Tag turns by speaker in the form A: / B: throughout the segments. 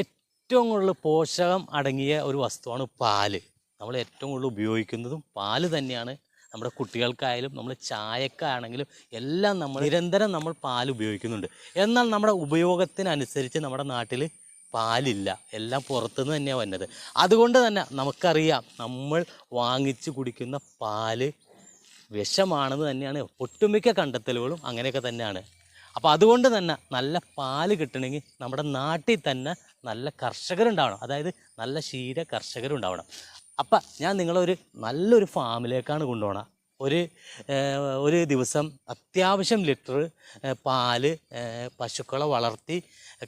A: ഏറ്റവും കൂടുതൽ പോഷകം അടങ്ങിയ ഒരു വസ്തുവാണ് പാൽ. നമ്മൾ ഏറ്റവും കൂടുതൽ ഉപയോഗിക്കുന്നതും പാൽ തന്നെയാണ് നമ്മുടെ കുട്ടികൾക്കായാലും നമ്മൾ ചായക്കാണെങ്കിലും എല്ലാം നമ്മൾ നിരന്തരം നമ്മൾ പാൽ ഉപയോഗിക്കുന്നുണ്ട്. എന്നാൽ നമ്മുടെ ഉപയോഗത്തിനനുസരിച്ച് നമ്മുടെ നാട്ടിൽ പാലില്ല. എല്ലാം പുറത്തുനിന്ന് തന്നെയാണ് വന്നത് അതുകൊണ്ട് തന്നെ നമുക്കറിയാം നമ്മൾ വാങ്ങിച്ച് കുടിക്കുന്ന പാൽ വിഷമാണെന്ന് തന്നെയാണ് ഒട്ടുമിക്ക കണ്ടെത്തലുകളും അങ്ങനെയൊക്കെ തന്നെയാണ്. അപ്പോൾ അതുകൊണ്ട് തന്നെ നല്ല പാൽ കിട്ടണമെങ്കിൽ നമ്മുടെ നാട്ടിൽ തന്നെ നല്ല കർഷകരുണ്ടാവണം. അതായത് നല്ല ക്ഷീര കർഷകരുണ്ടാവണം. അപ്പം ഞാൻ നിങ്ങളൊരു നല്ലൊരു ഫാമിലേക്കാണ് കൊണ്ടുപോകണം ഒരു ഒരു ദിവസം അത്യാവശ്യം ലിറ്റർ പാൽ പശുക്കളെ വളർത്തി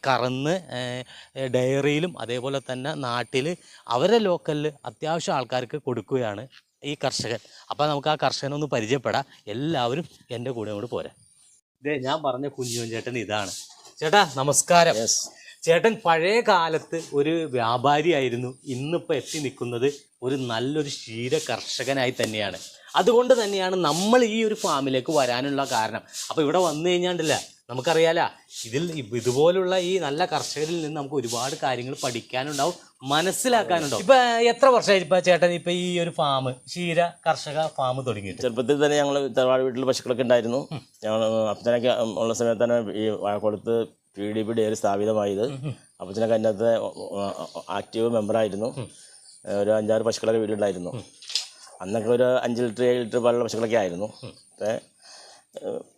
A: കറന്ന് ഡയറിയിലും അതേപോലെ തന്നെ നാട്ടിൽ അവരെ ലോക്കലിൽ അത്യാവശ്യം ആൾക്കാർക്ക് കൊടുക്കുകയാണ് ഈ കർഷകൻ. അപ്പം നമുക്ക് ആ കർഷകനെ ഒന്ന് പരിചയപ്പെടാം. എല്ലാവരും എന്റെ കൂടെ കൂടെ പോരാ. ഇതേ ഞാൻ പറഞ്ഞ കുഞ്ഞുവൻ ചേട്ടൻ ഇതാണ്. ചേട്ടാ നമസ്കാരം. ചേട്ടൻ പഴയ കാലത്ത് ഒരു വ്യാപാരിയായിരുന്നു. ഇന്നിപ്പോൾ എത്തി നിൽക്കുന്നത് ഒരു നല്ലൊരു ക്ഷീര കർഷകനായി തന്നെയാണ്. അതുകൊണ്ട് തന്നെയാണ് നമ്മൾ ഈ ഒരു ഫാമിലേക്ക് വരാനുള്ള കാരണം. അപ്പോൾ ഇവിടെ വന്നു കഴിഞ്ഞാണ്ടില്ല നമുക്കറിയാലോ ഇതിൽ ഇതുപോലുള്ള ഈ നല്ല കർഷകരിൽ നിന്ന് നമുക്ക് ഒരുപാട് കാര്യങ്ങൾ പഠിക്കാനുണ്ടാവും മനസ്സിലാക്കാനുണ്ടാവും. ഇപ്പൊ എത്ര വർഷമായി ഇപ്പൊ ചേട്ടൻ ഇപ്പൊ ഈ ഒരു ഫാം ക്ഷീര കർഷക ഫാം തുടങ്ങി
B: ചെറുപ്പത്തിൽ തന്നെ ഞങ്ങൾ തറവാട് വീട്ടിൽ പശുക്കളൊക്കെ ഉണ്ടായിരുന്നു. ഞങ്ങൾ അപ്പനൊക്കെ ഉള്ള സമയത്ത് തന്നെ ഈ വാഴക്കുളത്ത് പി ഡി പി ഡയറി സ്ഥാപിതമായത്. അപ്പച്ചനൊക്കെ കന്നത്തെ ആക്റ്റീവ് മെമ്പറായിരുന്നു. ഒരു അഞ്ചാറ് പശുക്കളൊക്കെ വീടുണ്ടായിരുന്നു. അന്നൊക്കെ ഒരു അഞ്ച് ലിറ്റർ ഏഴ് ലിറ്റർ പാലുള്ള പശുക്കളൊക്കെ ആയിരുന്നു.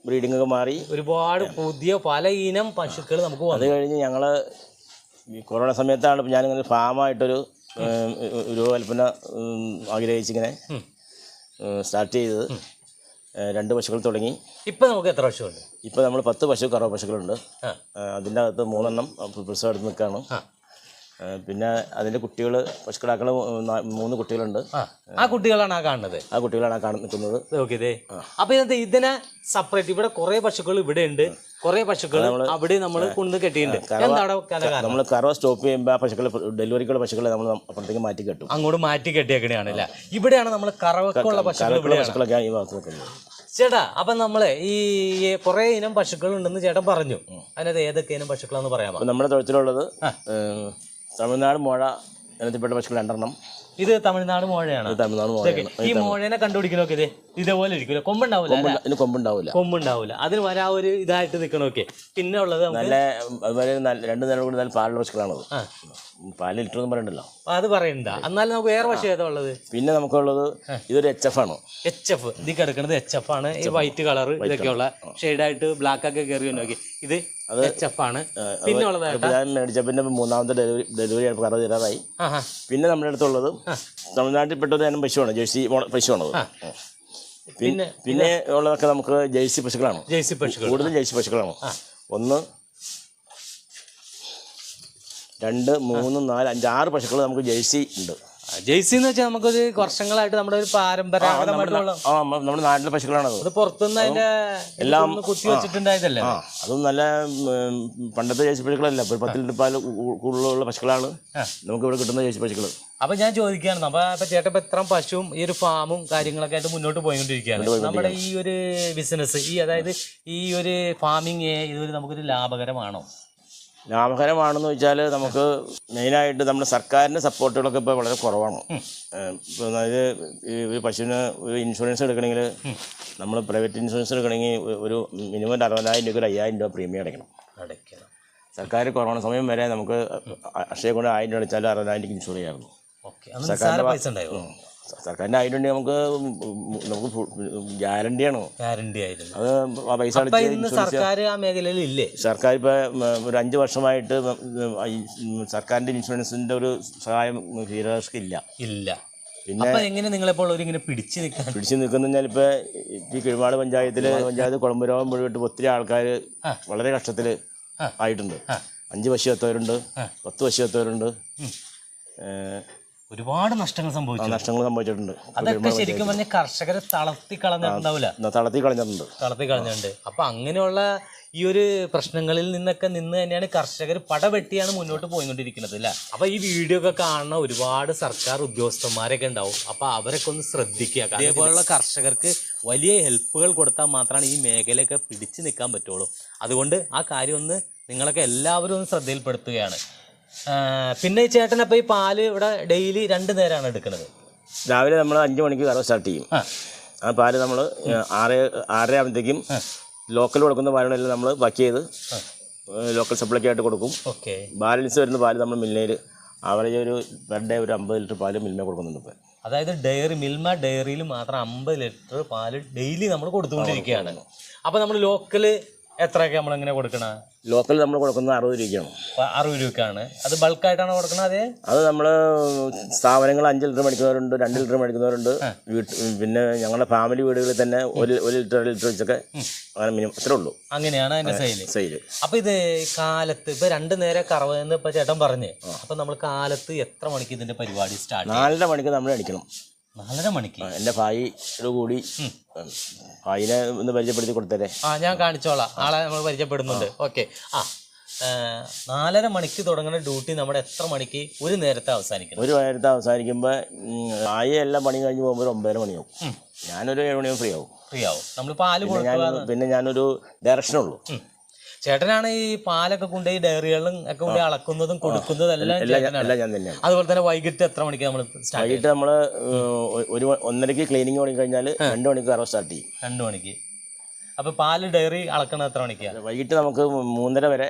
B: ബ്രീഡിംഗ് ഒക്കെ മാറി.
A: ഒരുപാട് പുതിയ പല ഇനം പശുക്കൾ നമുക്ക്
B: അത് കഴിഞ്ഞ് ഞങ്ങൾ ഈ കൊറോണ സമയത്താണ് ഞാനിങ്ങനെ ഫാമായിട്ടൊരു രൂപകൽപ്പന ആഗ്രഹിച്ചിങ്ങനെ സ്റ്റാർട്ട് ചെയ്തത്. രണ്ട് പശുക്കൾ തുടങ്ങി.
A: ഇപ്പം നമുക്ക് എത്ര പശുണ്ട്
B: ഇപ്പം നമ്മൾ പത്ത് പശു കറവ പശുക്കളുണ്ട്. അതിന്റെ അകത്ത് മൂന്നെണ്ണം പ്രസവം എടുത്ത് നിൽക്കുകയാണ് പിന്നെ അതിന്റെ കുട്ടികൾ പശുക്കളാക്കൾ മൂന്ന് കുട്ടികളുണ്ട്.
A: ആ. കുട്ടികളാണ് ആ കാണുന്നത്?
B: ആ കുട്ടികളാണ് ആ കാണുന്ന നിൽക്കുന്നത്.
A: ഓക്കെ അപ്പൊ ഇതിനകത്ത് ഇതിനെ സെപ്പറേറ്റ് ഇവിടെ കുറെ പശുക്കൾ ഇവിടെ ഉണ്ട്. കുറെ പശുക്കൾ അവിടെ നമ്മൾ കൊണ്ട് കെട്ടിയിട്ടുണ്ട്.
B: നമ്മൾ കറവ സ്റ്റോപ്പ് ചെയ്യുമ്പോൾ ആ പശുക്കൾ ഡെലിവറിക്കുള്ള പശുക്കളെ നമ്മൾ അപ്പുറത്തേക്ക് മാറ്റി കെട്ടും.
A: അങ്ങോട്ട് മാറ്റി കെട്ടിയേക്കണെയാണ് അല്ലേ ഇവിടെയാണ് നമ്മൾ കറവക്കുള്ള പശുക്കൾ
B: പശുക്കളൊക്കെ ഈ ഭാഗത്ത് നിൽക്കുന്നത്.
A: ചേട്ടാ അപ്പൊ നമ്മളെ ഈ കുറെ ഇനം പശുക്കൾ ഉണ്ടെന്ന് ചേട്ടൻ പറഞ്ഞു. അതിനകത്ത് ഏതൊക്കെ ഇനം പശുക്കളാന്ന് പറയാമോ?
B: നമ്മുടെ തൊഴുത്തിലുള്ളത് ഏഹ്, തമിഴ്നാട് മുഴ ഇനത്തിൽപ്പെട്ട പശുക്കൾ രണ്ടെണ്ണം.
A: ഇത് തമിഴ്നാട് മോഴയാണ്.
B: തമിഴ്നാട്. മോഴയാണ്.
A: ഈ മോഴേനെ കണ്ടുപിടിക്കണോക്കെ ഇത് ഇതേപോലെ ഇരിക്കില്ല കൊമ്പുണ്ടാവില്ല?
B: ഇതിന് കൊമ്പുണ്ടാവില്ല
A: കൊമ്പുണ്ടാവില്ല അതിന് വരാ ഒരു ഇതായിട്ട് നിൽക്കണോക്കെ പിന്നെ ഉള്ളത്
B: നല്ല രണ്ട് നേരം കൂടി നല്ല പാലുള്ള പശുക്കളാണത്. പാൽ ലിറ്റർ ഒന്നും പറയണ്ടല്ലോ.
A: അത് പറയണ്ട. എന്നാലും നമുക്ക് വേറെ പശു ഏതാ ഉള്ളത്?
B: പിന്നെ നമുക്കുള്ളത് ഇതൊരു എച്ച് എഫ് ആണ്.
A: എച്ച് എഫ് ഇത് കിടക്കുന്നത് എച്ച് എഫ് ആണ്. ഈ വൈറ്റ് കളർ ഇതൊക്കെയുള്ള ഷെയ്ഡായിട്ട് ബ്ലാക്ക് ഒക്കെ കയറി നോക്കി ഇത് എഫ് ആണ്.
B: ഞാൻ മേടിച്ച പിന്നെ മൂന്നാമത്തെ ഡെലിവറി ഡെലിവറി ആയപ്പോൾ കറ തരാറായി. പിന്നെ നമ്മുടെ അടുത്തുള്ളത് തമിഴ്നാട്ടിൽപ്പെട്ട ഒരു ഇനം പശുവാണ് ജേഴ്സി പശുവാണത്.
A: പിന്നെ
B: പിന്നെ ഉള്ളതൊക്കെ നമുക്ക് ജേഴ്സി പശുക്കളാണ്.
A: ജേഴ്സി പശുക്കൾ.
B: കൂടുതൽ ജേഴ്സി പശുക്കളാണ്. ഒന്ന് രണ്ട് മൂന്ന് നാല് അഞ്ച് ആറ് പശുക്കൾ നമുക്ക് ജേഴ്സി ഉണ്ട്.
A: ജേഴ്സി എന്ന് വെച്ചാൽ നമുക്കൊരു വർഷങ്ങളായിട്ട് നമ്മുടെ ഒരു പാരമ്പരാഗതമായിട്ടുള്ള
B: നമ്മുടെ നാട്ടിലെ പശുക്കളാണത്.
A: അത് പുറത്തുനിന്ന് അതിന്റെ
B: എല്ലാം
A: കുത്തി വെച്ചിട്ടുണ്ടായതല്ലേ?
B: അതും നല്ല പണ്ടത്തെ ജേഴ്സി പശുക്കളല്ല. ഒരു പത്ത് ലിറ്റർ കൂ- കൂടുതലുള്ള പശുക്കളാണ്. നമുക്ക് ഇവിടെ കിട്ടുന്ന ജേഴ്സി പശുക്കൾ
A: അപ്പൊ ഞാൻ ചോദിക്കുകയാണ് അപ്പൊ ചേട്ടൻ ഇപ്പൊ ഇത്രയും പശുവും ഈ ഒരു ഫാമും കാര്യങ്ങളൊക്കെ ആയിട്ട് മുന്നോട്ട് പോയിക്കൊണ്ടിരിക്കുകയാണ്. നമ്മുടെ ഈ ഒരു ബിസിനസ് ഈ അതായത് ഈ ഒരു ഫാമിങ് ഇതൊരു നമുക്കൊരു ലാഭകരമാണോ?
B: ലാഭകരമാണെന്ന് വെച്ചാൽ നമുക്ക് മെയിനായിട്ട് നമ്മുടെ സർക്കാരിന്റെ സപ്പോർട്ടുകളൊക്കെ ഇപ്പോൾ വളരെ കുറവാണ്. ഇപ്പോൾ അതായത് ഈ ഒരു പശുവിന് ഒരു ഇൻഷുറൻസ് എടുക്കണമെങ്കിൽ നമ്മൾ പ്രൈവറ്റ് ഇൻഷുറൻസ് എടുക്കണമെങ്കിൽ ഒരു മിനിമം അറുപതിനായിരം രൂപ ഒരു അയ്യായിരം രൂപ പ്രീമിയം അടയ്ക്കണം.
A: അടയ്ക്കണം.
B: സർക്കാർ കൊറോണ സമയം വരെ നമുക്ക് അക്ഷയ കൊണ്ട് ആയിരം രൂപ അടിച്ചാൽ അറുപതിനായിരം രൂപ ഇൻഷുർ ചെയ്യാമായിരുന്നു
A: സർക്കാരിന്റെ പൈസ ഉണ്ടായോ?
B: ഉം. സർക്കാരിന്റെ ആയിരം നമുക്ക് നമുക്ക് ആണോ
A: ഗ്യാരണ്ടി ആയിരുന്നു.
B: അത് പൈസ
A: സർക്കാർ ആ മേഖലയിൽ ഇല്ലേ?
B: സർക്കാർ ഇപ്പോൾ ഒരു അഞ്ച് വർഷമായിട്ട് സർക്കാരിന്റെ സർക്കാരിന്റെ ഇൻഷുറൻസിന്റെ ഒരു സഹായം ക്ഷീരകർക്ക് ഇല്ല.
A: ഇല്ല
B: പിന്നെ
A: എങ്ങനെ നിങ്ങളെപ്പോൾ ഇങ്ങനെ പിടിച്ചു നിൽക്കാൻ?
B: പിടിച്ചു നിൽക്കുന്ന കഴിഞ്ഞാൽ ഇപ്പോൾ ഈ കിഴിമാട് പഞ്ചായത്തിൽ പഞ്ചായത്ത് കുളമ്പുരോഗം മുഴുവൻ ഒത്തിരി ആൾക്കാർ വളരെ കഷ്ടത്തിൽ ആയിട്ടുണ്ട്. അഞ്ച് പശു എത്തവരുണ്ട് പത്ത് പശു എത്തവരുണ്ട്
A: ഒരുപാട് നഷ്ടങ്ങൾ സംഭവിച്ചു
B: നഷ്ടങ്ങൾ സംഭവിച്ചിട്ടുണ്ട്.
A: അതൊക്കെ ശരിക്കും പറഞ്ഞ കർഷകരെ തളർത്തി കളഞ്ഞിട്ടുണ്ടാവില്ല
B: തളർത്തി കളഞ്ഞിട്ടുണ്ട്.
A: തളർത്തി കളഞ്ഞിട്ടുണ്ട്. അപ്പൊ അങ്ങനെയുള്ള ഈ ഒരു പ്രശ്നങ്ങളിൽ നിന്നൊക്കെ നിന്ന് തന്നെയാണ് കർഷകർ പടവെട്ടിയാണ് മുന്നോട്ട് പോയിക്കൊണ്ടിരിക്കുന്നത് അല്ലേ? അപ്പൊ ഈ വീഡിയോ ഒക്കെ കാണുന്ന ഒരുപാട് സർക്കാർ ഉദ്യോഗസ്ഥന്മാരൊക്കെ ഉണ്ടാവും. അപ്പൊ അവരൊക്കെ ഒന്ന് ശ്രദ്ധിക്കുക. അതേപോലുള്ള കർഷകർക്ക് വലിയ ഹെൽപ്പുകൾ കൊടുത്താൽ മാത്രമാണ് ഈ മേഖലയൊക്കെ പിടിച്ചു നിൽക്കാൻ പറ്റുള്ളൂ. അതുകൊണ്ട് ആ കാര്യം ഒന്ന് നിങ്ങളൊക്കെ എല്ലാവരും ഒന്ന് ശ്രദ്ധയിൽപ്പെടുത്തുകയാണ്. പിന്നെ ഈ ചേട്ടൻ അപ്പൊ ഈ പാൽ ഇവിടെ ഡെയിലി രണ്ട് നേരമാണ് എടുക്കുന്നത്.
B: രാവിലെ നമ്മൾ അഞ്ച് മണിക്ക് കറവ് സ്റ്റാർട്ട് ചെയ്യും.
A: ആ.
B: പാൽ നമ്മൾ ആറ് ആറര ആകുമ്പോഴത്തേക്കും ലോക്കൽ കൊടുക്കുന്ന പാലുകളെല്ലാം നമ്മൾ പാക്ക് ചെയ്ത് ലോക്കൽ സപ്ലൈക്ക് ആയിട്ട് കൊടുക്കും.
A: ഓക്കെ.
B: ബാലൻസ് വരുന്ന പാൽ നമ്മൾ മിൽമയിൽ ആവറേജ് ഒരു പെർ ഡേ ഒരു അമ്പത് ലിറ്റർ പാൽ മിൽമ കൊടുക്കുന്നുണ്ട് ഇപ്പോൾ
A: അതായത് ഡയറി മിൽമ ഡയറിയിൽ മാത്രം അമ്പത് ലിറ്റർ പാൽ ഡെയിലി നമ്മൾ കൊടുത്തുകൊണ്ടിരിക്കുകയാണ്. അപ്പോൾ നമ്മൾ ലോക്കൽ എത്രയൊക്കെ നമ്മൾ എങ്ങനെ കൊടുക്കണ?
B: ലോക്കൽ നമ്മൾ കൊടുക്കുന്നത് അറുപത് രൂപയ്ക്കാണ്.
A: അറുപത് രൂപയ്ക്കാണ്. അത് ബൾക്കായിട്ടാണ് കൊടുക്കുന്നത് അതേ?
B: അത് നമ്മൾ സ്ഥാപനങ്ങൾ അഞ്ച് ലിറ്റർ മേടിക്കുന്നവരുണ്ട് രണ്ട് ലിറ്റർ മേടിക്കുന്നവരുണ്ട്. വീട്ട് പിന്നെ ഞങ്ങളുടെ ഫാമിലി വീടുകളിൽ തന്നെ ഒരു ഒരു ലിറ്റർ ലിറ്റർ വെച്ചൊക്കെ അങ്ങനെ മിനിമം അത്രേ ഉള്ളൂ.
A: അങ്ങനെയാണ് അതിന്റെ സെയിൽ
B: സെയിൽ
A: അപ്പൊ ഇത് കാലത്ത് ഇപ്പൊ രണ്ട് നേരം എന്ന് ഇപ്പൊ ചേട്ടൻ പറഞ്ഞ്. അപ്പൊ നമ്മൾ കാലത്ത് എത്ര മണിക്ക് ഇതിന്റെ പരിപാടി സ്റ്റാർട്ട്
B: നാലര മണിക്ക് നമ്മൾ അടിക്കണം
A: നാലര മണിക്ക്.
B: എന്റെ എന്റെ ഭായിയോട് കൂടി ഭായിനെ ഒന്ന് പരിചയപ്പെടുത്തി കൊടുത്തരേ.
A: ആ ഞാൻ കാണിച്ചോളാം. ആളെ നമ്മൾ പരിചയപ്പെടുന്നുണ്ട്. ഓക്കെ. ആ നാലര മണിക്ക് തുടങ്ങുന്ന ഡ്യൂട്ടി നമ്മുടെ എത്ര മണിക്ക് ഒരു നേരത്തെ അവസാനിക്കും
B: ഒരു നേരത്തെ അവസാനിക്കുമ്പോൾ ഭായി എല്ലാം പണി കഴിഞ്ഞ് പോകുമ്പോൾ ഒരു ഒമ്പതര മണിയാവും. ഞാനൊരു ഏഴ് മണിയാവും ഫ്രീ ആവും
A: ഫ്രീ ആവും നമ്മൾ പാൽ
B: ഞാൻ
A: കൊടുക്കുക
B: പിന്നെ ഞാനൊരു ഡയറക്ഷനുള്ളൂ.
A: ചേട്ടനാണ് ഈ പാലൊക്കെ കൊണ്ടുപോയി ഡയറികളും ഒക്കെ കൊണ്ടുപോയി അളക്കുന്നതും കൊടുക്കുന്നതും എല്ലാം ചേട്ടനാണ്.
B: ഞാൻ തന്നെയാണ്.
A: അതുപോലെ തന്നെ വൈകിട്ട് എത്ര മണിക്ക് നമ്മൾ
B: വൈകിട്ട് നമ്മൾ ഒരു ഒന്നരക്ക് ക്ലീനിങ് തുടങ്ങി കഴിഞ്ഞാൽ രണ്ട് മണിക്ക് കറവ് സ്റ്റാർട്ട് ചെയ്യും.
A: രണ്ടു മണിക്ക്. അപ്പൊ പാൽ ഡയറി അളക്കണ എത്ര മണിക്കാണ്
B: വൈകിട്ട് നമുക്ക് മൂന്നര വരെ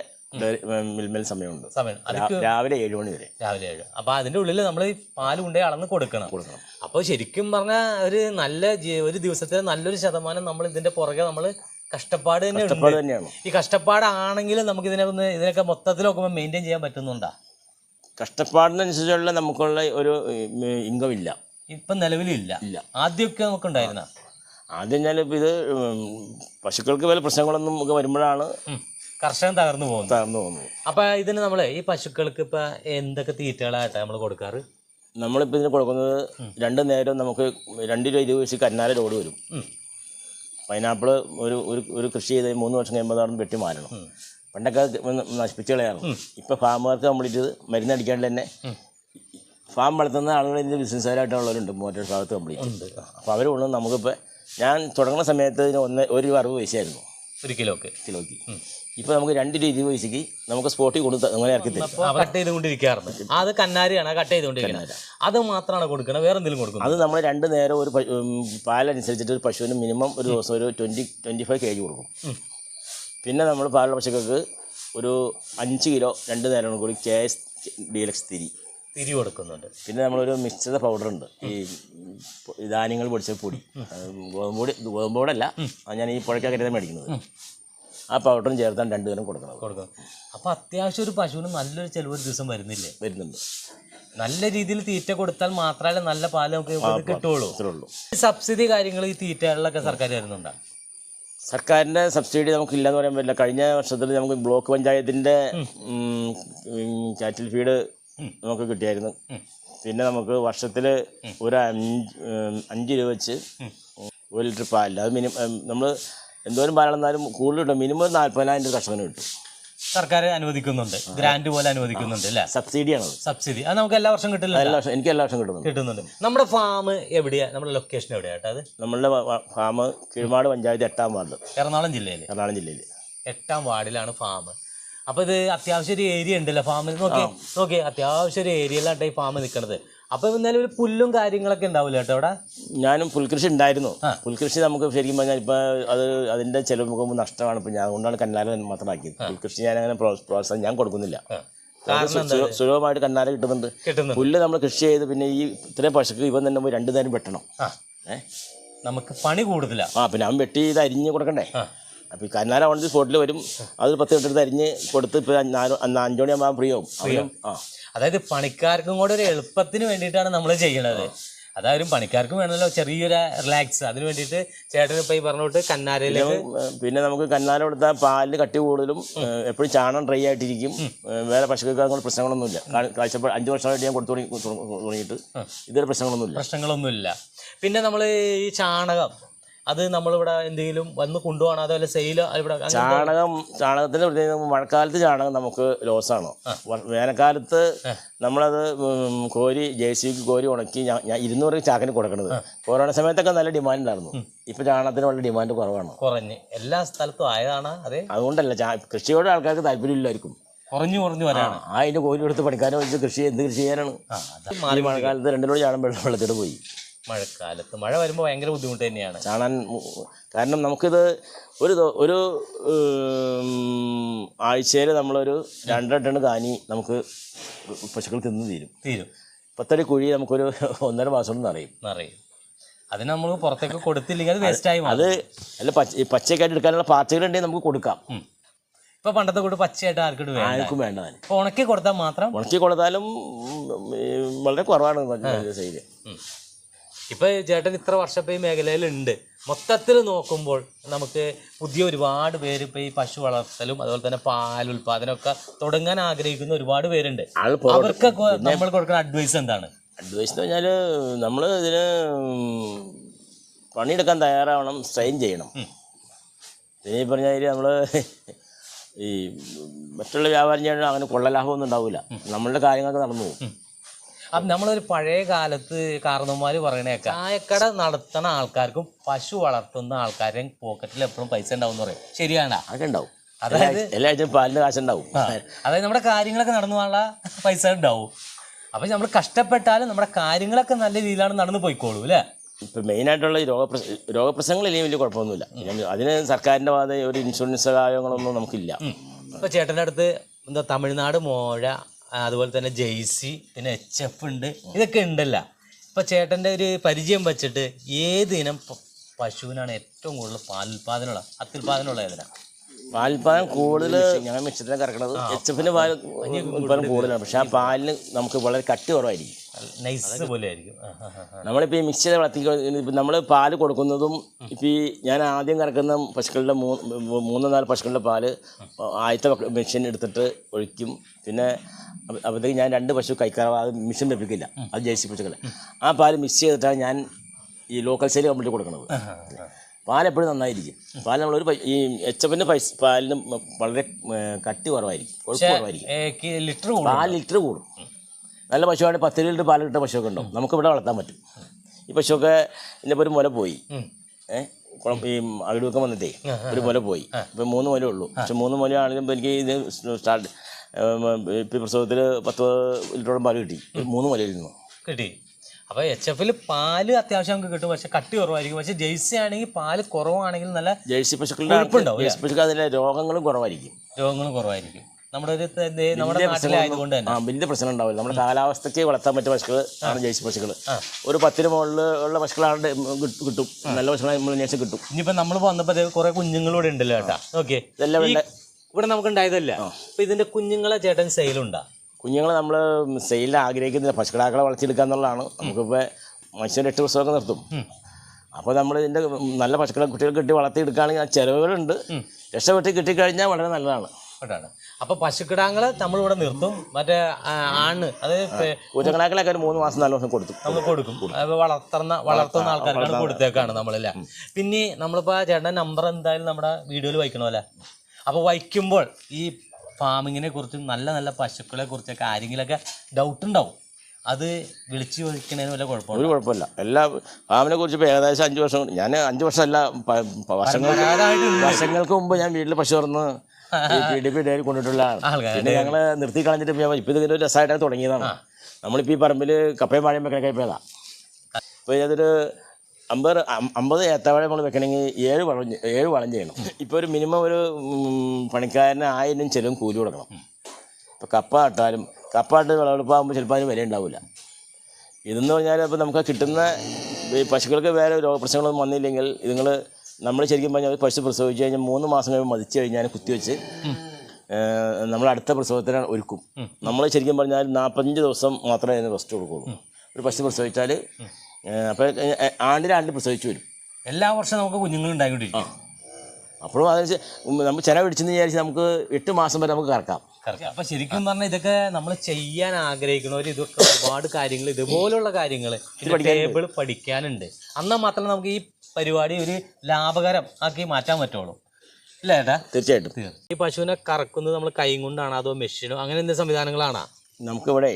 B: മിൽമേൽ സമയമുണ്ട്.
A: സമയം.
B: രാവിലെ ഏഴ് മണി വരെ.
A: രാവിലെ ഏഴ്. അപ്പൊ അതിന്റെ ഉള്ളിൽ നമ്മൾ ഈ പാൽ കൊണ്ടേ അളന്ന് കൊടുക്കണം.
B: കൊടുക്കണം.
A: അപ്പോൾ ശരിക്കും പറഞ്ഞാൽ ഒരു നല്ല ഒരു ദിവസത്തെ നല്ലൊരു ശതമാനം നമ്മൾ ഇതിന്റെ പുറകെ നമ്മൾ കഷ്ടപ്പാട് തന്നെ
B: കഷ്ടപ്പാട് തന്നെയാണ്.
A: ഈ കഷ്ടപ്പാടാണെങ്കിലും നമുക്ക് ഇതിനെ ഒന്ന് ഇതിനൊക്കെ മൊത്തത്തിൽ നോക്കുമ്പോൾ മെയിന്റെയിൻ ചെയ്യാൻ പറ്റുന്നുണ്ടാ?
B: കഷ്ടപ്പാടിനനുസരിച്ചുള്ള നമുക്കുള്ള ഒരു ഇൻകം ഇല്ല.
A: ഇപ്പൊ നിലവിലില്ല.
B: ഇല്ല.
A: ആദ്യമൊക്കെ നമുക്ക് ഉണ്ടായിരുന്ന
B: ആദ്യം ഞാൻ ഇത് പശുക്കൾക്ക് വല്ല പ്രശ്നങ്ങളൊന്നും നമുക്ക് വരുമ്പോഴാണ്
A: കർഷകൻ തകർന്നു പോകുന്നത്.
B: തകർന്നു പോകുന്നത്.
A: അപ്പൊ ഇതിന് നമ്മൾ ഈ പശുക്കൾക്ക് ഇപ്പൊ എന്തൊക്കെ തീറ്റകളായിട്ടാണ് നമ്മൾ കൊടുക്കാറ്?
B: നമ്മളിപ്പോൾ ഇതിന് കൊടുക്കുന്നത് രണ്ട് നേരം നമുക്ക് രണ്ട് രൂപ ഇരുപത് വയസ്സ് കന്നാല ലോഡ് വരും. പൈനാപ്പിൾ ഒരു ഒരു ഒരു കൃഷി ചെയ്ത് മൂന്ന് വർഷം കഴിയുമ്പോൾ അവിടെ വെട്ടി മാറണം പണ്ടൊക്കെ നശിപ്പിച്ചു കളയാറുണ്ട് ഇപ്പോൾ ഫാമുകാർക്ക് കംപ്ലീറ്റ് മരുന്നടിക്കാണ്ട് തന്നെ ഫാം വളർത്തുന്ന ആളുകൾ ഇതിന്റെ ബിസിനസ്സുകാരായിട്ടുള്ളവരുണ്ട് മറ്റൊരു ഭാഗത്ത് കംപ്ലീറ്റ്. അപ്പോൾ അവർ കൊണ്ടു നമുക്കിപ്പോൾ ഞാൻ തുടങ്ങുന്ന സമയത്ത് ഒന്ന് ഒരു അറുപത് പൈസയായിരുന്നു.
A: ഒരു കിലോക്ക്.
B: കിലോയ്ക്ക് ഇപ്പോൾ നമുക്ക് രണ്ട് രീതി പൈസക്ക് നമുക്ക് സ്പോട്ടിൽ കൊടുത്ത് അങ്ങനെ ഇറക്കി തരും
A: കട്ട് ചെയ്തുകൊണ്ടിരിക്കാറുണ്ട്. അത് കന്നാരിയാണ് കട്ട് ചെയ്തുകൊണ്ടിരിക്കുന്നത്. അത് മാത്രമാണ് കൊടുക്കുന്നത് വേറെ എന്തെങ്കിലും കൊടുക്കുന്നത്
B: അത് നമ്മൾ രണ്ട് നേരം ഒരു പാലനുസരിച്ചിട്ട് ഒരു പശുവിന് മിനിമം ഒരു ദിവസം ഒരു twenty twenty five K G കൊടുക്കും പിന്നെ നമ്മൾ പാലുള്ള പശുക്കൾക്ക് ഒരു അഞ്ച് കിലോ രണ്ട് നേരം കൂടി K S D L X തിരി.
A: തിരി കൊടുക്കുന്നുണ്ട്.
B: പിന്നെ നമ്മളൊരു മിശ്രിത പൗഡർ ഉണ്ട്. ഈ ധാന്യങ്ങൾ പൊടിച്ച പൊടി. ഗോതമ്പോടി ഗോതമ്പ് പൊടി ഗോതമ്പ് പൊടല്ല അത് ഞാൻ ഈ പുഴയ്ക്കകരുതാണ് മേടിക്കുന്നത്. ആ പൗഡറും ചേർത്താണ് രണ്ട് നേരം കൊടുക്കണം.
A: കൊടുക്കുന്നത് അപ്പോൾ അത്യാവശ്യം ഒരു പശുവിന് നല്ലൊരു ചിലവ് ഒരു ദിവസം വരുന്നില്ലേ?
B: വരുന്നുണ്ട്.
A: നല്ല രീതിയിൽ തീറ്റ കൊടുത്താൽ മാത്രമല്ല നല്ല പാൽ നമുക്ക് കിട്ടുള്ളൂ. സബ്സിഡി കാര്യങ്ങൾ ഈ തീറ്റകളിലൊക്കെ സർക്കാർ തരുന്നുണ്ടോ?
B: സർക്കാരിന്റെ സബ്സിഡി നമുക്ക് ഇല്ലെന്ന് പറയാൻ പറ്റില്ല. കഴിഞ്ഞ വർഷത്തിൽ നമുക്ക് ബ്ലോക്ക് പഞ്ചായത്തിന്റെ ചാറ്റിൽ ഫീഡ് നമുക്ക് കിട്ടിയായിരുന്നു. പിന്നെ നമുക്ക് വർഷത്തിൽ ഒരു അഞ്ച് അഞ്ച് രൂപ വെച്ച് ഒരു ലിറ്റർ പാലില്ല. അത് മിനിമം നമ്മൾ എന്തോരം പാലാണെന്നാലും കൂടുതൽ കിട്ടും മിനിമം നാൽപ്പതിനായിരം രൂപ കർഷകന് കിട്ടും
A: സർക്കാർ അനുവദിക്കുന്നുണ്ട്. ഗ്രാൻഡ് പോലെ അനുവദിക്കുന്നുണ്ട് അല്ലേ?
B: ആണ്
A: സബ്സിഡി അത് നമുക്ക് എല്ലാ വർഷം കിട്ടില്ല.
B: എല്ലാ വർഷം എനിക്ക് എല്ലാ വർഷം കിട്ടുന്നുണ്ട്.
A: കിട്ടുന്നുണ്ട്. നമ്മുടെ ഫാം എവിടെയാ? നമ്മുടെ ലൊക്കേഷൻ എവിടെയാ കേട്ടോ അത്?
B: നമ്മളുടെ ഫാം കീഴ്മാട് പഞ്ചായത്ത് എട്ടാം വാർഡ്.
A: എറണാകുളം ജില്ലയിൽ
B: എറണാകുളം ജില്ലയിൽ
A: എട്ടാം വാർഡിലാണ് ഫാം അപ്പോൾ ഇത് അത്യാവശ്യം ഒരു ഏരിയ ഉണ്ടല്ലോ ഫാമിൽ നോക്കി നോക്കി. അത്യാവശ്യം ഒരു ഏരിയയിലാട്ടോ ഈ ഫാം നിൽക്കുന്നത് അപ്പോൾ ഒരു പുല്ലും കാര്യങ്ങളൊക്കെ ഉണ്ടാവില്ല കേട്ടോ അവിടെ?
B: ഞാനും പുൽകൃഷി ഉണ്ടായിരുന്നു. പുൽകൃഷി നമുക്ക് ശരിക്കും പറഞ്ഞാൽ ഇപ്പൊ അത് അതിന്റെ ചെലവ് മുഖം നഷ്ടമാണ്. ഇപ്പൊ ഞാൻ അതുകൊണ്ടാണ് കന്നാല മാത്രമാക്കിയത് പുൽകൃഷി ഞാൻ അങ്ങനെ പ്രോ- പ്രോത്സാഹനം ഞാൻ കൊടുക്കുന്നില്ല. സുലഭമായിട്ട് കന്നാല കിട്ടുന്നുണ്ട്. പുല്ല് നമ്മൾ കൃഷി ചെയ്ത് പിന്നെ ഈ ഇത്രയും പശുക്ക് ഇവൻ തന്നെ പോയി രണ്ടു നേരം വെട്ടണം.
A: നമുക്ക് പണി കൂടുതലാണ്
B: ആ പിന്നെ അവൻ വെട്ടി ഇത് അരിഞ്ഞ് കൊടുക്കണ്ടേ? അപ്പോൾ ഈ കന്നാല വണ്ടി സ്പോട്ടിൽ വരും. അത് പത്ത് മിനിറ്റ് അരിഞ്ഞ് കൊടുത്ത് ഇപ്പോൾ നാല് അഞ്ച് മണിയാകുമ്പോൾ ഫ്രീ ആവും. ആ.
A: അതായത് പണിക്കാർക്കും കൂടെ ഒരു എളുപ്പത്തിന് വേണ്ടിയിട്ടാണ് നമ്മൾ ചെയ്യണത്. അതായത് പണിക്കാർക്കും വേണമല്ലോ ചെറിയൊരു റിലാക്സ് അതിന് വേണ്ടിയിട്ട് ചേട്ടൻ ഇപ്പം ഈ പറഞ്ഞോട്ട് കന്നാരയിലേക്ക്
B: പിന്നെ നമുക്ക് കന്നാല കൊടുത്താൽ പാലിൽ കട്ടി കൂടുതലും എപ്പോഴും ചാണം ഡ്രൈ ആയിട്ടിരിക്കും. വേറെ പശുക്കൾക്ക് അങ്ങോട്ട് പ്രശ്നങ്ങളൊന്നുമില്ല കാഴ്ചപ്പാട് അഞ്ച് വർഷമായിട്ട് ഞാൻ കൊടുത്തു തുടങ്ങി തുടങ്ങി- തുടങ്ങിയിട്ട് ഇതുവരെ പ്രശ്നങ്ങളൊന്നുമില്ല.
A: പ്രശ്നങ്ങളൊന്നുമില്ല. പിന്നെ നമ്മൾ ഈ ചാണകം അത് നമ്മളിവിടെ എന്തെങ്കിലും വന്ന് കൊണ്ടുപോകണം. അതേപോലെ സെയിൽ ഇവിടെ
B: ചാണകം ചാണകത്തിന് പ്രത്യേകിച്ച് നമുക്ക് മഴക്കാലത്ത് ചാണകം നമുക്ക് ലോസാണ്. വേനൽക്കാലത്ത് നമ്മളത് കോരി ജെ സി ബിക്ക് കോരി ഉണക്കി ഞാൻ ഇരുന്നൂറ് ചാക്കിന് കൊടുക്കണത്. കൊറോണ സമയത്തൊക്കെ നല്ല ഡിമാൻഡ് ഉണ്ടായിരുന്നു. ഇപ്പൊ ചാണകത്തിന് വളരെ ഡിമാൻഡ് കുറവാണ്.
A: കുറഞ്ഞ്. എല്ലാ സ്ഥലത്തും ആയതാണ് അതെ?
B: അതുകൊണ്ടല്ല കൃഷിയോട് ആൾക്കാർക്ക് താല്പര്യമില്ലായിരിക്കും
A: കുറഞ്ഞു കുറഞ്ഞു വരാണ്.
B: ആ അതിന്റെ കോരി എടുത്ത് പണിക്കാരെ വെച്ച് കൃഷി എന്ത് കൃഷി ചെയ്യാനാണ്? മഴക്കാലത്ത് രണ്ടിലൂടെ ചാണം വെള്ളം വെള്ളത്തിട്ട് പോയി.
A: മഴക്കാലത്ത്. മഴ വരുമ്പോൾ ഭയങ്കര ബുദ്ധിമുട്ട് തന്നെയാണ്.
B: ചാണാൻ കാരണം നമുക്കിത് ഒരു ഒരു ആഴ്ചയിൽ നമ്മളൊരു രണ്ടര ടൺ കാനി നമുക്ക് പശുക്കൾ തിന്ന് തീരും.
A: തീരും.
B: പത്തടി കുഴി നമുക്കൊരു ഒന്നര മാസം കൊണ്ട് നിറയും.
A: നിറയും. അതിന് നമ്മൾ പുറത്തേക്ക് കൊടുത്തില്ലെങ്കിൽ അത് വേസ്റ്റായി മാറും.
B: അത് അല്ല പച്ച പച്ചക്കായിട്ട് എടുക്കാനുള്ള പാച്ചകളുണ്ടെങ്കിൽ നമുക്ക് കൊടുക്കാം.
A: ഇപ്പൊ പണ്ടത്തെ കൂടെ പച്ചയായിട്ട് വേണ്ട
B: ആർക്കും വേണ്ട
A: ഉണക്കി കൊടുത്താൽ മാത്രം
B: ഉണക്കി കൊടുത്താലും വളരെ കുറവാണ് ശൈലി
A: ഉം. ഇപ്പൊ ചേട്ടൻ ഇത്ര വർഷം ഇപ്പൊ ഈ മേഖലയിലുണ്ട്. മൊത്തത്തിൽ നോക്കുമ്പോൾ നമുക്ക് പുതിയ ഒരുപാട് പേര് ഇപ്പൊ ഈ പശു വളർത്തലും അതുപോലെ തന്നെ പാൽ ഉൽപാദനമൊക്കെ തുടങ്ങാൻ ആഗ്രഹിക്കുന്ന ഒരുപാട് പേരുണ്ട്. അവർക്കൊക്കെ നമ്മൾ കൊടുക്കുന്ന അഡ്വൈസ് എന്താണ്?
B: അഡ്വൈസ് എന്ന് പറഞ്ഞാൽ നമ്മൾ ഇതിന് പണിയെടുക്കാൻ തയ്യാറാവണം സ്ട്രെയിൻ ചെയ്യണം. പിന്നെ ഈ പറഞ്ഞാൽ നമ്മൾ ഈ മറ്റുള്ള വ്യാപാരം ചെയ്യണം അങ്ങനെ കൊള്ള ലാഭമൊന്നും ഉണ്ടാവില്ല നമ്മളുടെ കാര്യങ്ങളൊക്കെ നടന്നു പോകും.
A: അപ്പം നമ്മളൊരു പഴയ കാലത്ത് കാരണവന്മാര് പറയണേക്ക ചായക്കട നടത്തുന്ന ആൾക്കാർക്കും പശു വളർത്തുന്ന ആൾക്കാരും പോക്കറ്റിൽ എപ്പോഴും പൈസ ഉണ്ടാവും എന്ന് പറയും. ശരിയാണോ?
B: അതൊക്കെ ഉണ്ടാവും.
A: അതായത്
B: എല്ലാ ആഴ്ചയും പാലിന്റെ കാശുണ്ടാവും.
A: അതായത് നമ്മുടെ കാര്യങ്ങളൊക്കെ നടന്നു പോകാനുള്ള പൈസ ഉണ്ടാവും. അപ്പം നമ്മൾ കഷ്ടപ്പെട്ടാലും നമ്മുടെ കാര്യങ്ങളൊക്കെ നല്ല രീതിയിലാണ് നടന്നു പോയിക്കോളൂ അല്ലേ?
B: ഇപ്പം മെയിനായിട്ടുള്ള ഈ രോഗപ്രശ രോഗപ്രശ്നങ്ങളില്ലെങ്കിൽ വലിയ കുഴപ്പമൊന്നുമില്ല. അതിന് സർക്കാരിന്റെ ഭാഗത്ത് ഒരു ഇൻഷുറൻസ് കാര്യങ്ങളൊന്നും നമുക്കില്ല.
A: ഇപ്പൊ ചേട്ടന്റെ അടുത്ത് എന്താ തമിഴ്നാട് മോഴ അതുപോലെ തന്നെ ജെയ്സി പിന്നെ എച്ച് എഫ് ഉണ്ട്. ഇതൊക്കെ ഉണ്ടല്ല. ഇപ്പൊ ചേട്ടന്റെ ഒരു പരിചയം വെച്ചിട്ട് ഏത് ഇനം പശുവിനാണ് ഏറ്റവും കൂടുതൽ പാലുൽപാദനമുള്ള അത്യുൽപാദനമുള്ള ഏതിനാ?
B: പാൽപ്പാലം കൂടുതൽ ഞങ്ങൾ മിക്സത്തിലാണ് കറക്കണത്. എച്ച് എഫിന്റെ പാൽ ഉൽപ്പാദനം കൂടുതലാണ്. പക്ഷേ ആ പാലിന് നമുക്ക് വളരെ കട്ടി കുറവായിരിക്കും.
A: നൈസ്.
B: നമ്മളിപ്പോൾ ഈ മിക്സിയിൽ വളർത്തി ഇപ്പം നമ്മൾ പാൽ കൊടുക്കുന്നതും ഇപ്പൊ ഈ ഞാൻ ആദ്യം കറക്കുന്ന പശുക്കളുടെ മൂന്നോ നാല് പശുക്കളുടെ പാൽ ആദ്യത്തെ മെഷീൻ എടുത്തിട്ട് ഒഴിക്കും. പിന്നെ അപ്പ- അപ്പോഴത്തേക്ക് ഞാൻ രണ്ട് പശു കൈക്കാറാ അത് മിഷൻ വെപ്പിക്കില്ല അത് ജേഴ്സി പശുക്കൾ ആ പാൽ മിക്സ് ചെയ്തിട്ടാണ് ഞാൻ ഈ ലോക്കൽ സെയിൽ കമ്പനി കൊടുക്കുന്നത്. പാലെപ്പോഴും നന്നായിരിക്കും. പാൽ നമ്മൾ ഒരു ഈ എച്ച് എഫിന്റെ പൈസ പാലിന് വളരെ കട്ടി കുറവായിരിക്കും. കൊഴുപ്പ് കുറവായിരിക്കും.
A: ലിറ്റർ
B: പാൽ ലിറ്റർ കൂടും. നല്ല പശുവാണെങ്കിൽ പത്ത് ലിറ്റർ പാൽ കിട്ടുന്ന പശുവൊക്കെ ഉണ്ടാവും. നമുക്ക് ഇവിടെ വളർത്താൻ പറ്റും. ഈ പശുവൊക്കെ ഇതിന്റെ ഒരു മുല പോയി. ഏഹ് ഈ അകിടുവൊക്കെ വന്നിട്ടേ ഒരു മുല പോയി. ഇപ്പം മൂന്ന് മുല ഉള്ളൂ. പക്ഷെ മൂന്ന് മുല ആണെങ്കിലും എനിക്ക് ഇത് സ്റ്റാർട്ട് ഇപ്പം പ്രസവത്തിൽ പത്ത് ലിറ്ററോളം പാൽ കിട്ടി. മൂന്ന് മുലയിൽ നിന്നു.
A: കിട്ടി. അപ്പൊ എച്ച് എഫിൽ പാൽ അത്യാവശ്യം നമുക്ക് കിട്ടും. പക്ഷെ കട്ടി കുറവായിരിക്കും. പക്ഷെ ജേഴ്സി ആണെങ്കിൽ പാൽ കുറവാണെങ്കിൽ നല്ല
B: ജേഴ്സി പശുക്കളുടെ
A: കൊഴുപ്പുണ്ടാവും,
B: ജേഴ്സി പശുക്കൾ അതിലെ രോഗങ്ങളും കുറവായിരിക്കും.
A: രോഗങ്ങളും കുറവായിരിക്കും. നമ്മുടെ ഒരു ത- ദേ നമ്മുടെ നാട്ടിലായതുകൊണ്ട് തന്നെ.
B: ആ വലിയ പ്രശ്നം ഉണ്ടാവില്ല. നമ്മുടെ കാലാവസ്ഥയ്ക്ക് വളർത്താൻ പറ്റിയ പശുക്കൾ ആണ് ജേഴ്സി പശുക്കൾ ഒരു പത്തിന് മുകളിൽ ഉള്ള പശുക്കളാണ് കിട്ടും- കിട്ടും നല്ല പശുക്കളെ നമ്മൾ കിട്ടും.
A: ഇനിയിപ്പോ നമ്മൾ വന്നപ്പോ കുറെ കുഞ്ഞുങ്ങളൂടെ ഉണ്ടല്ലോ ചേട്ടാ ഓക്കെ.
B: ഇതെല്ലാം ഇവിടെ
A: ഇവിടെ നമുക്ക് ഉണ്ടായതല്ല അപ്പൊ ഇതിന്റെ കുഞ്ഞുങ്ങളെ ചേട്ടൻ സെയിലുണ്ടാ
B: കുഞ്ഞുങ്ങളെ നമ്മൾ സെയിലിൽ ആഗ്രഹിക്കുന്നില്ല. പശുക്കിടാക്കളെ വളർത്തിയെടുക്കുക എന്നുള്ളതാണ്. നമുക്കിപ്പോൾ മനുഷ്യന്റെ എട്ട് പുസ്തകമൊക്കെ നിർത്തും. അപ്പോൾ നമ്മൾ ഇതിന്റെ നല്ല പശുക്കളെ കുട്ടികൾ കിട്ടി വളർത്തിയെടുക്കുകയാണെങ്കിൽ ആ ചിലവുകളുണ്ട്. രക്ഷപ്പെട്ട് കിട്ടിക്കഴിഞ്ഞാൽ വളരെ നല്ലതാണ്.
A: അപ്പോൾ അപ്പൊ പശുക്കിടാങ്ങളെ നമ്മളിവിടെ നിർത്തും. മറ്റേ ആണ്. അതായത്
B: കൂറ്റക്കിടാക്കളൊക്കെ ഒരു മൂന്ന് മാസം നാല് മാസം കൊടുക്കും.
A: നമ്മൾ കൊടുക്കും. വളർത്തുന്ന വളർത്തുന്ന ആൾക്കാർക്കാണ് കൊടുത്തേക്കാണ് നമ്മളല്ലേ പിന്നെ നമ്മളിപ്പോ ചേട്ടന്റെ നമ്പർ എന്തായാലും നമ്മുടെ വീഡിയോയിൽ വയ്ക്കണമല്ലേ? അപ്പോൾ വയ്ക്കുമ്പോൾ ഈ ഫാമിങ്ങിനെ കുറിച്ചും നല്ല നല്ല പശുക്കളെ കുറിച്ചൊക്കെ ആരെങ്കിലൊക്കെ ഡൗട്ട് ഉണ്ടാവും. അത് വിളിച്ചു ചോദിക്കുന്നതിന് വല്ല കുഴപ്പമില്ല
B: ഒരു കുഴപ്പമില്ല. എല്ലാ ഫാമിനെ കുറിച്ച് ഇപ്പോൾ ഏകദേശം അഞ്ച് വർഷം ഞാൻ അഞ്ച് വർഷമല്ല വർഷങ്ങൾക്ക് വർഷങ്ങൾക്ക് മുമ്പ് ഞാൻ വീട്ടിൽ പശു തുറന്ന് പി ഡി പി ഡയറി കൊണ്ടിട്ടുള്ള പിന്നെ ഞങ്ങൾ നിർത്തി കളഞ്ഞിട്ട് ഇപ്പം ഇതിങ്ങനെ ഒരു രസമായിട്ടാണ് തുടങ്ങിയതാണ്. നമ്മളിപ്പോൾ ഈ പറമ്പിൽ കപ്പയും വാഴയും വെക്കണ ഇപ്പോൾ അപ്പോൾ ഇതൊരു അമ്പത് അമ്പത് ഏത്തവാഴ നമ്മൾ വെക്കണമെങ്കിൽ ഏഴ് വളം ഏഴ് വളം ചെയ്യണം. ഇപ്പോൾ ഒരു മിനിമം ഒരു പണിക്കാരനെ ആയിരം ചിലവും കൂലി കൊടുക്കണം. ഇപ്പോൾ കപ്പ ഇട്ടാലും കപ്പ ഇട്ട് വിളവെടുപ്പാകുമ്പോൾ ചിലപ്പോൾ അതിന് വില ഉണ്ടാവില്ല ഇതെന്ന് പറഞ്ഞാൽ ഇപ്പോൾ നമുക്ക് കിട്ടുന്ന ഈ പശുക്കൾക്ക് വേറെ രോഗപ്രശ്നങ്ങളൊന്നും വന്നില്ലെങ്കിൽ ഇതുങ്ങൾ നമ്മൾ ശരിക്കും പറഞ്ഞാൽ പശു പ്രസവിച്ച് കഴിഞ്ഞാൽ മൂന്ന് മാസം കഴിയുമ്പോൾ മതിച്ച് കഴിഞ്ഞാൽ കുത്തിവെച്ച് നമ്മൾ അടുത്ത പ്രസവത്തിന് ഒരുക്കും. നമ്മൾ ശരിക്കും പറഞ്ഞാൽ നാൽപ്പത്തഞ്ച് ദിവസം മാത്രമേ അതിന് റെസ്റ്റ് കൊടുക്കുള്ളൂ. ഒരു പശു പ്രസവിച്ചാൽ അപ്പോൾ ആണ്ടിൽ ആണ്ടിൽ പ്രസവിച്ചു വരും.
A: എല്ലാ വർഷവും നമുക്ക് കുഞ്ഞുങ്ങൾ ഉണ്ടായിക്കൊണ്ടിരിക്കും.
B: അപ്പോഴും അതിന് നമ്മൾ ചില പിടിച്ചെന്ന് വിചാരിച്ച് നമുക്ക് എട്ട് മാസം വരെ നമുക്ക് കറക്കാം.
A: അപ്പൊ ശരിക്കും പറഞ്ഞാൽ ഇതൊക്കെ നമ്മൾ ചെയ്യാൻ ആഗ്രഹിക്കണവർ ഇതൊക്കെ ഒരുപാട് കാര്യങ്ങൾ ഇതുപോലുള്ള കാര്യങ്ങൾ ടേബിൾ പഠിക്കാനുണ്ട്. എന്നാൽ മാത്രമേ നമുക്ക് ഈ പരിപാടി ഒരു ലാഭകരം ആക്കി മാറ്റാൻ പറ്റുള്ളൂ. അല്ലേ ഏട്ടാ?
B: തീർച്ചയായിട്ടും.
A: ഈ പശുവിനെ കറക്കുന്നത് നമ്മൾ കൈ കൊണ്ടാണോ അതോ മെഷീനോ അങ്ങനെ എന്ത് സംവിധാനങ്ങളാണോ?
B: നമുക്കിവിടെ.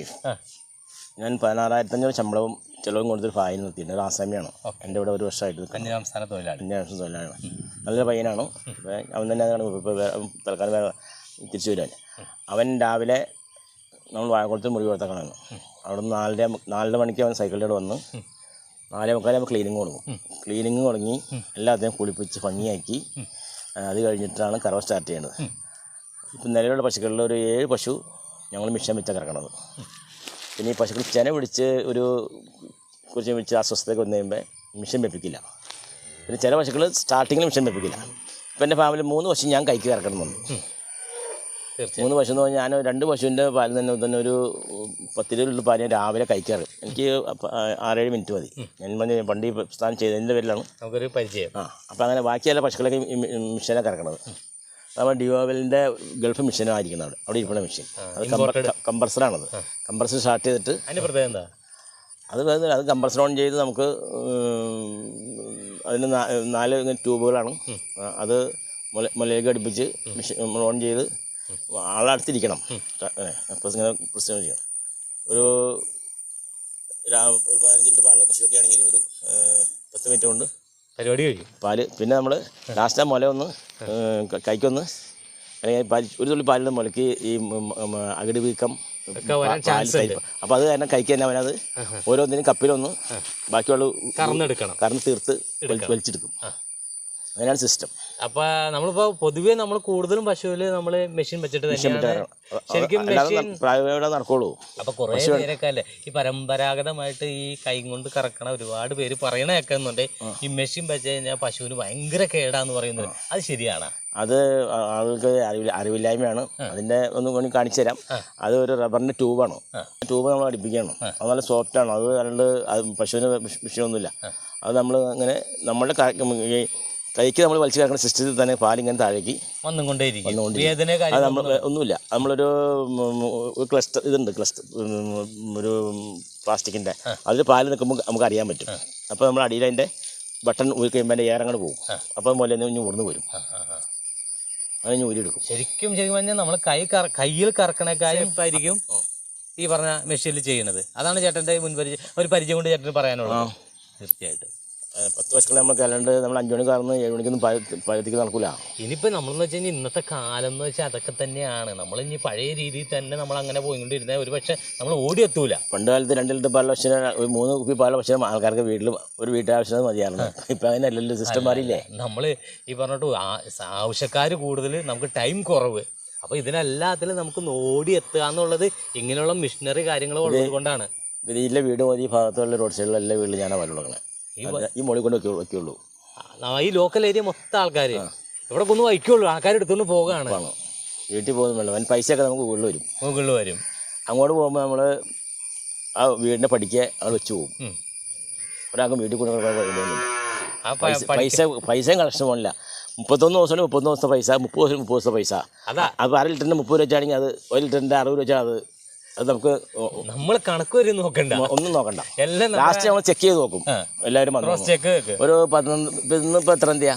B: ഞാൻ പതിനാറായിരത്തി അഞ്ഞൂറ് ശമ്പളവും ചിലവും കൊടുത്തൊരു ഫായിൽ നിർത്തിയിട്ടുണ്ട്. ഒരു ആസാമിയാണ്? എന്റെ ഇവിടെ ഒരു വർഷമായിട്ട് നിൽക്കുന്നത്.
A: തൊഴിലാണ് സംസ്ഥാന തൊഴിലാളി.
B: വർഷം തൊഴിലാണ് നല്ലൊരു പയ്യനാണ്. അവൻ തന്നെ അതാണ് ഇപ്പോൾ തൽക്കാലം വേറെ തിരിച്ചു വരാൻ അവൻ രാവിലെ നമ്മൾ വാഴക്കുളത്ത് മുറി കൊടുത്തേക്കണമായിരുന്നു അവിടെ നിന്ന് നാലര നാലര മണിക്ക് അവൻ സൈക്കിളിലൂടെ വന്ന് നാലേ മുക്കാലാകുമ്പോൾ ക്ലീനിങ് തുടങ്ങും ക്ലീനിങ് തുടങ്ങി എല്ലാത്തിനും കുളിപ്പിച്ച് ഭംഗിയാക്കി. അത് കഴിഞ്ഞിട്ടാണ് കറവ സ്റ്റാർട്ട് ചെയ്യേണ്ടത് ഇപ്പം നിലവിലുള്ള പശുക്കളിൽ ഒരു ഏഴ് പശു ഞങ്ങൾ മിഷൻ വെച്ചാൽ കറക്കണത്. പിന്നെ ഈ പശുക്കൾ ചെന പിടിച്ച് ഒരു കുറച്ച് വെച്ച് അസ്വസ്ഥതയൊക്കെ വന്നു കഴിയുമ്പോൾ മിഷൻ വെപ്പിക്കില്ല. പിന്നെ ചില പശുക്കൾ സ്റ്റാർട്ടിങ്ങിൽ മിഷൻ വെപ്പിക്കില്ല. ഇപ്പം എന്റെ ഫാമിലി മൂന്ന് പശു ഞാൻ കൈക്ക് കറക്കണം
A: വന്നു
B: മൂന്ന് പശു എന്ന് പറഞ്ഞാൽ ഞാൻ രണ്ട് പശുവിന്റെ പാലിൽ തന്നെ തന്നെ ഒരു പത്തിരുപത് പാൽ ഞാൻ രാവിലെ കഴിക്കാറ് എനിക്ക് ആറേഴ് മിനിറ്റ് മതി. ഞാൻ പറഞ്ഞ പണ്ട് ഈ പ്രസ്ഥാനം ചെയ്തതിന്റെ പേരിലാണ്.
A: നമുക്കൊരു പരിചയം.
B: ആ അപ്പോൾ അങ്ങനെ ബാക്കിയുള്ള പശുക്കളൊക്കെ മിഷനെ കറക്കണത്. നമ്മൾ ഡിയോവലിന്റെ ഗൾഫ് മെഷീനായിരിക്കുന്നത് അവിടെ. അവിടെ ഇരിക്കുന്ന മെഷീൻ. അത് കമ്പർസറാണത് കമ്പർസർ സ്റ്റാർട്ട് ചെയ്തിട്ട്
A: അതിന്റെ പ്രത്യേകത എന്താ?
B: അത് വേറെ അത് കമ്പർസർ ഓൺ ചെയ്ത് നമുക്ക് അതിന് നാല് ട്യൂബുകളാണ്. അത് മുല മുലയിലേക്ക് അടുപ്പിച്ച് മെഷീൻ ഓൺ ചെയ്ത് ആളടുത്തിരിക്കണം. പ്രസ് ഇങ്ങനെ പ്രസ് ചെയ്യണം ഒരു ഒരു പതിനഞ്ച് ലിറ്റർ പാലുള്ള പശുവൊക്കെ ആണെങ്കിൽ ഒരു പത്ത് മിനിറ്റ് കൊണ്ട്
A: പരിപാടി കഴിയും.
B: പാൽ പിന്നെ നമ്മൾ ലാസ്റ്റ് ആ മുല ഒന്ന് കൈക്കൊന്ന് അല്ലെങ്കിൽ പാൽ ഒരു തുള്ളി പാലിന്റെ മുലയ്ക്ക് ഈ മ- വീക്കം അപ്പോൾ അത് തന്നെ കഴിക്കാൻ തന്നെ അവനത് ഓരോന്നിനും കപ്പിലൊന്ന് ബാക്കിയുള്ള
A: കറന്നെടുക്കണം.
B: കറന്ന് തീർത്ത് വലിച്ചെടുക്കും. അങ്ങനെയാണ് സിസ്റ്റം
A: അപ്പൊ നമ്മളിപ്പോ പൊതുവേ നമ്മൾ കൂടുതലും പശുവിൽ നമ്മൾ മെഷീൻ വെച്ചിട്ട് തന്നെയാണ് ശരിക്കും മെഷീൻ
B: നടക്കുള്ളൂ.
A: അപ്പൊ കുറെ പേരൊക്കെ അല്ലേ? ഈ പരമ്പരാഗതമായിട്ട് ഈ കൈ കൊണ്ട് കറക്കണ ഒരുപാട് പേര് പറയണ കേൾക്കുന്നുണ്ട് ഈ മെഷീൻ വെച്ച് കഴിഞ്ഞാൽ പശുവിന് ഭയങ്കര കേടാന്ന് പറയുന്നത്. അത് ശരിയാണ്?
B: അത് ആൾക്ക് ആളുകൾക്ക് അറിവില്ല അറിവില്ലായ്മയാണ്. അതിന്റെ ഒന്ന് വേണമെങ്കിൽ കാണിച്ചു തരാം. അത് ഒരു റബ്ബറിന്റെ ട്യൂബാണ്. ട്യൂബ് നമ്മൾ അടിപ്പിക്കണം അത് നല്ല ആണ്. അത് അല്ലാണ്ട് അത് പശുവിന് വിഷയമൊന്നുമില്ല അത് നമ്മൾ അങ്ങനെ നമ്മളുടെ കൈക്ക് നമ്മൾ വലിച്ചു കിടക്കുന്ന സിസ്റ്റത്തിൽ തന്നെ പാലിങ്ങനെ താഴേക്ക് വന്നുകൊണ്ടേയിരിക്കും.
A: വേദന
B: അത് നമ്മൾ ഒന്നുമില്ല. നമ്മളൊരു ഒരു ക്ലസ്റ്റർ ഇതുണ്ട് ക്ലസ്റ്റർ ഒരു പ്ലാസ്റ്റിക്കിന്റെ അതിൽ പാൽ നിൽക്കുമ്പോൾ നമുക്ക് അറിയാൻ പറ്റും. അപ്പോൾ നമ്മൾ അടിയിൽ അതിന്റെ ബട്ടൺ ഊരി കഴിയുമ്പോൾ അതിന്റെ ഏറെ അങ്ങോട്ട് പോകും. അപ്പോൾ മുല ഉടന്ന് വരും. അത് ഇഞ്ഞ് ഊരിയെടുക്കും.
A: ശരിക്കും ശരിക്കും പറഞ്ഞാൽ നമ്മൾ കൈ കറ കയ്യിൽ കറക്കണേക്കാളും ആയിരിക്കും. ഈ പറഞ്ഞ മെഷീനിൽ ചെയ്യുന്നത്. അതാണ് ചേട്ടന്റെ മുൻപരിചയം ഒരു പരിചയം കൊണ്ട് ചേട്ടന് പറയാനുള്ളത്. തീർച്ചയായിട്ടും.
B: പത്ത് പശുക്കളെ നമ്മൾ കലണ്ട് നമ്മൾ അഞ്ചു മണി കാർന്ന് ഏഴ് മണിക്കൊന്നും പഴത്തേക്ക് നടക്കൂല.
A: ഇനിയിപ്പോ നമ്മളെന്ന് വെച്ച് കഴിഞ്ഞാൽ ഇന്നത്തെ കാലം എന്ന് വെച്ചാൽ അതൊക്കെ തന്നെയാണ്. നമ്മൾ ഇനി പഴയ രീതിയിൽ തന്നെ നമ്മൾ അങ്ങനെ പോയിക്കൊണ്ടിരുന്ന ഒരു പക്ഷേ നമ്മൾ ഓടിയെത്തൂല.
B: പണ്ട് കാലത്ത് രണ്ട് ലിറ്റർ പാല പക്ഷേ ഒരു മൂന്ന് കുപ്പി പാല പക്ഷേ ആൾക്കാർക്ക് വീട്ടിൽ ഒരു വീട്ടാവശ്യം മതിയായിരുന്നു. ഇപ്പം അങ്ങനെ അല്ലല്ലോ സിസ്റ്റം മാറിയില്ലേ?
A: നമ്മൾ ഈ പറഞ്ഞിട്ട് ആവശ്യക്കാർ കൂടുതൽ നമുക്ക് ടൈം കുറവ്. അപ്പോൾ ഇതിനെല്ലാത്തിലും നമുക്ക് ഓടിയെത്തുക എന്നുള്ളത് ഇങ്ങനെയുള്ള മിഷനറി കാര്യങ്ങൾ ഉള്ളത് കൊണ്ടാണ്
B: ഇതിലെ വീട് മതി ഈ ഭാഗത്തുള്ള റോഡ് സൈഡിലുള്ള എല്ലാ വീട്ടിലും ഞാനാണ് കൊടുക്കണേ. ഈ മുകളിൽ കൊണ്ട് വയ്ക്കുള്ളൂ വെക്കുള്ളൂ.
A: ഈ ലോക്കൽ ഏരിയ മൊത്തം ആൾക്കാർ ഇവിടെ കൊന്നു വയ്ക്കുള്ളൂ ആൾക്കാർ എടുത്തുകൊണ്ട് പോകാണ്.
B: വീട്ടിൽ പോകുന്ന വെള്ളം. അവൻ പൈസയൊക്കെ നമുക്ക് വീട്ടിൽ വരും.
A: വീട്ടിൽ വരും.
B: അങ്ങോട്ട് പോകുമ്പോൾ നമ്മൾ ആ വീടിനെ പഠിക്കുക അവിടെ വെച്ച് പോകും ഒരാൾക്കും വീട്ടിൽ കൊണ്ട് പൈസ പൈസ പൈസയും കളക്ഷൻ പോണില്ല. മുപ്പത്തൊന്ന് ദിവസമാണ് മുപ്പത്തൊന്ന് ദിവസത്തെ പൈസ? മുപ്പത് ദിവസം മുപ്പത് ദിവസത്തെ പൈസ.
A: അതാ.
B: അപ്പോൾ അര ലിറ്ററിന്റെ മുപ്പത് രൂപ വെച്ചാണെങ്കിൽ അത് ഒരു ലിറ്ററിന്റെ അറുപത് രൂപ വെച്ചാൽ അത് അത് നമുക്ക്
A: നമ്മൾ കണക്ക് വരും നോക്കണ്ട.
B: ഒന്നും നോക്കണ്ട.
A: എല്ലാം
B: ലാസ്റ്റ് നമ്മൾ ചെക്ക് ചെയ്ത് നോക്കും. എല്ലാവരും
A: ചെക്ക്
B: ഒരു പതിനൊന്ന് ഇന്ന് ഇന്നിപ്പോൾ എത്ര തീയതിയാ?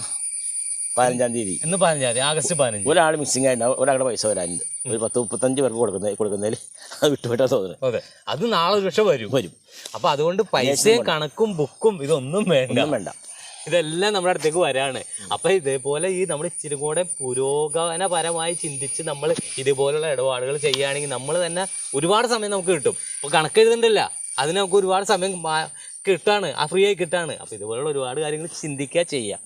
B: പതിനഞ്ചാം തീയതി.
A: ഇന്ന് പതിനഞ്ചാം തീയതി ആഗസ്റ്റ് പതിനഞ്ച്.
B: ഒരാൾ മിസ്സിംഗ് ആയിട്ടുണ്ടാവും ഒരാളുടെ പൈസ വരാനുണ്ട്. ഒരു പത്ത് മുപ്പത്തഞ്ച് പേർക്ക് കൊടുക്കുന്ന കൊടുക്കുന്നതിൽ അത് വിട്ടുപോയിട്ടാ തോന്നുന്നത്.
A: അതെ. അത് നാളെ ഒരു പക്ഷെ വരും.
B: വരും.
A: അപ്പൊ അതുകൊണ്ട് പൈസയും കണക്കും ബുക്കും ഇതൊന്നും വേണ്ട.
B: വേണ്ട.
A: ഇതെല്ലാം നമ്മുടെ അടുത്തേക്ക് വരാണ്. അപ്പൊ ഇതേപോലെ ഈ നമ്മൾ ഇച്ചിരി കൂടെ പുരോഗമനപരമായി ചിന്തിച്ച് നമ്മൾ ഇതുപോലുള്ള ഇടപാടുകൾ ചെയ്യുകയാണെങ്കിൽ നമ്മൾ തന്നെ ഒരുപാട് സമയം നമുക്ക് കിട്ടും. ഇപ്പൊ കണക്കെഴുതണ്ടല്ല. അതിന് നമുക്ക് ഒരുപാട് സമയം കിട്ടാണ്. ആ ഫ്രീ ആയി കിട്ടാണ്. അപ്പൊ ഇതുപോലുള്ള ഒരുപാട് കാര്യങ്ങൾ ചിന്തിക്കുക ചെയ്യുക.